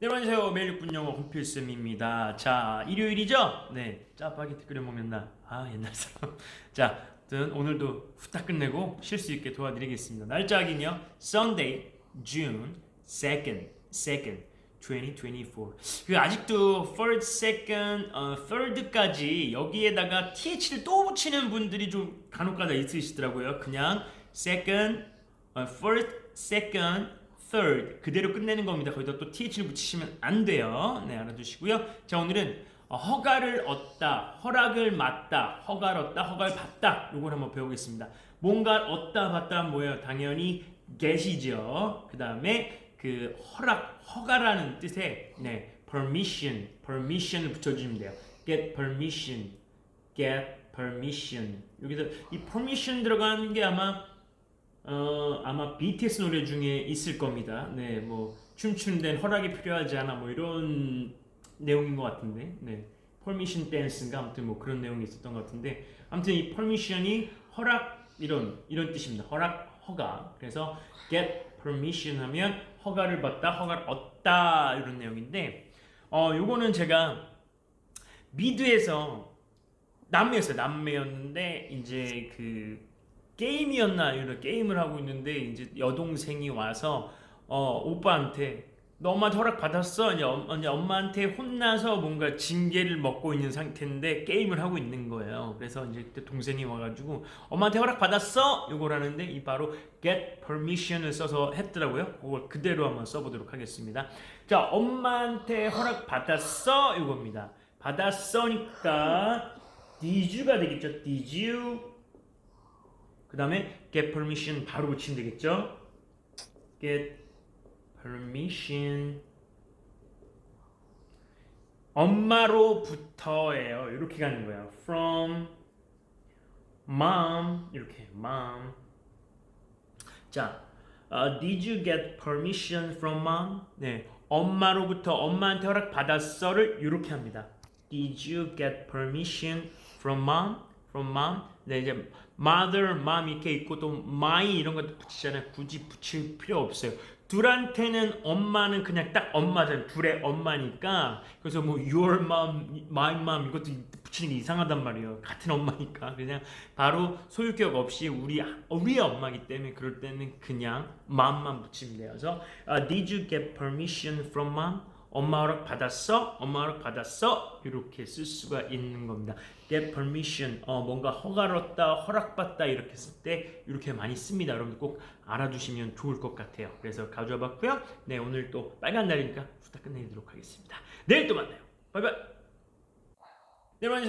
네, 안녕하세요. 매일 6분 영어 홍필쌤입니다. 자, 일요일이죠? 네, 짜파게티 끓여 먹는 날. 아, 옛날 사람. 자, 오늘도 후딱 끝내고 쉴 수 있게 도와드리겠습니다. 날짜 확인요. Sunday, June 2nd, 2nd, 2024. 그 아직도 first, second, 어, third까지 여기에다가 th를 또 붙이는 분들이 좀 간혹가다 있으시더라고요. 그냥 second, 어, first, second, third 그대로 끝내는 겁니다. 거기다 또 th를 붙이시면 안 돼요. 네, 알아두시고요. 자, 오늘은 어, 허가를 얻다, 허락을 맞다, 허가를 얻다, 허가를 받다. 요걸 한번 배우겠습니다. 뭔가 얻다, 받다 뭐예요? 당연히 get이죠. 그 다음에 그 허락, 허가라는 뜻의 네, permission, permission을 붙여주시면 돼요. get permission, get permission. 여기서 이 permission 들어가는 게 아마 어 아마 BTS 노래 중에 있을 겁니다. 네, 뭐 춤추는 데는 허락이 필요하지 않아 뭐 이런 내용인 것 같은데, 네, permission dance인가 아무튼 뭐 그런 내용이 있었던 것 같은데, 아무튼 이 permission이 허락 이런 이런 뜻입니다. 허락, 허가. 그래서 get permission 하면 허가를 받다, 허가를 얻다 이런 내용인데, 어 요거는 제가 미드에서 남매였어요. 남매였는데 이제 그 게임이었나 이런 게임을 하고 있는데 이제 여동생이 와서 어 오빠한테 너 엄마한테 허락 받았어? 이제, 엄, 이제 엄마한테 혼나서 뭔가 징계를 먹고 있는 상태인데 게임을 하고 있는 거예요. 그래서 이제 그때 동생이 와가지고 엄마한테 허락 받았어? 이걸 하는데 이 바로 get permission을 써서 했더라고요. 그걸 그대로 한번 써보도록 하겠습니다. 자, 엄마한테 허락 받았어? 이겁니다. 받았어니까 did you가 되겠죠. did you 그 다음에 get permission 바로 붙이면 되겠죠. get permission 엄마로부터예요. 이렇게 가는 거예요. from mom 이렇게 mom 자, 어, did you get permission from mom? 네, 엄마로부터 엄마한테 허락 받았어를 이렇게 합니다. Did you get permission from mom? From mom? 네, 이제 mother, mom 이렇게 있고 또 my 이런 것도 붙이잖아요. 굳이 붙일 필요 없어요. 둘한테는 엄마는 그냥 딱 엄마잖아요. 둘의 엄마니까. 그래서 뭐 your mom, my mom 이것도 붙이는 게 이상하단 말이에요. 같은 엄마니까. 그냥 바로 소유격 없이 우리 우리의 엄마기 때문에 그럴 때는 그냥 mom만 붙이면 돼요. 그래서 uh, did you get permission from mom? 엄마 허락 받았어? 엄마 허락 받았어? 이렇게 쓸 수가 있는 겁니다. get permission, 어, 뭔가 허가를 얻다, 허락받다 이렇게 쓸 때 이렇게 많이 씁니다. 여러분들 꼭 알아두시면 좋을 것 같아요. 그래서 가져와 봤고요. 네, 오늘 또 빨간 날이니까 후딱 끝내도록 하겠습니다. 내일 또 만나요. 바이바이. 네, 여러분